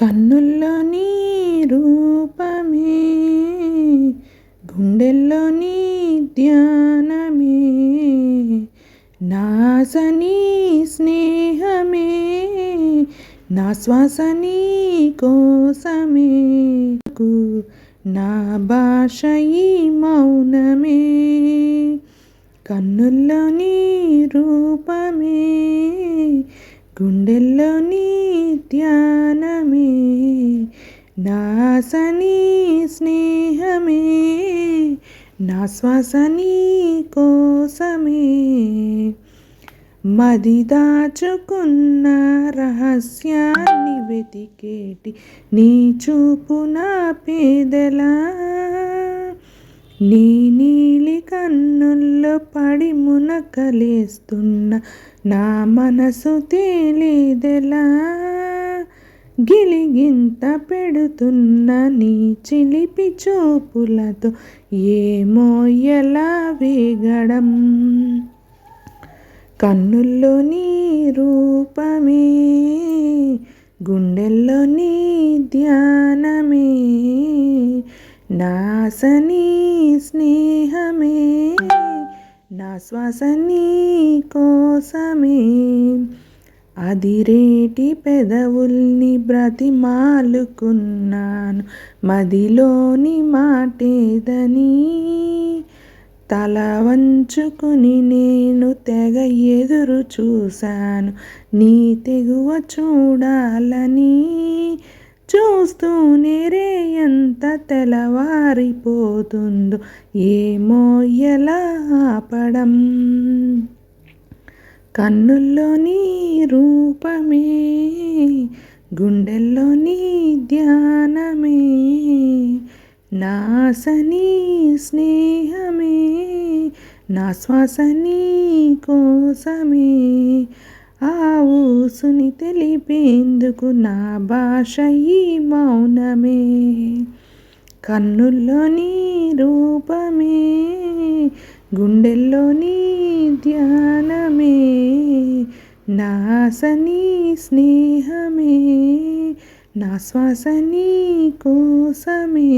కన్నుల్లో నీ రూపమే గుండెల్లో నీ ధ్యానమే నాసని స్నేహమే నా శ్వాసనీ కోసమే నా భాష ఈ మౌనమే. కన్నుల్లో నీ రూపమే గుండెల్లో నీ ధ్యానమే. నాసని స్నేహమే నా శ్వాస నీ కోసమే. మది దాచుకున్న రహస్యాన్ని వెతికేటి నీ చూపు నా పేదలా? నీ నీలి కన్నుల్లో పడి మునకలేస్తున్న నా మనసు తేలేదెలా గిలిగింత పెడుతున్న నీ చిలిపి చూపులతో ఏమో ఎలా వేగడం? కన్నుల్లో నీ రూపమే గుండెల్లో నీ ధ్యానమే నాసని స్నేహమే నా శ్వాస నీ కోసమే. అదిరేటి పెదవుల్ని బ్రతిమాలుకున్నాను. మదిలోని మాటేదని తల వంచుకుని నేను తెగ ఎదురు చూశాను. నీ తెగువ చూడాలని చూస్తూనే రే ఎంత తెలవారిపోతుందో ఏమో ఎలా ఆపడం. కన్నుల్లో నీ రూపమే గుండెల్లో నీ ధ్యానమే నాసని స్నేహమే నా శ్వాస నీ కోసమే. ఆ ఊసుని తెలిపేందుకు నా భాష ఈ మౌనమే. కన్నుల్లో నీ రూపమే గుండెల్లో నీ ధ్యానమే. నాసని స్నేహమే నా శ్వాస నీ కోసమే.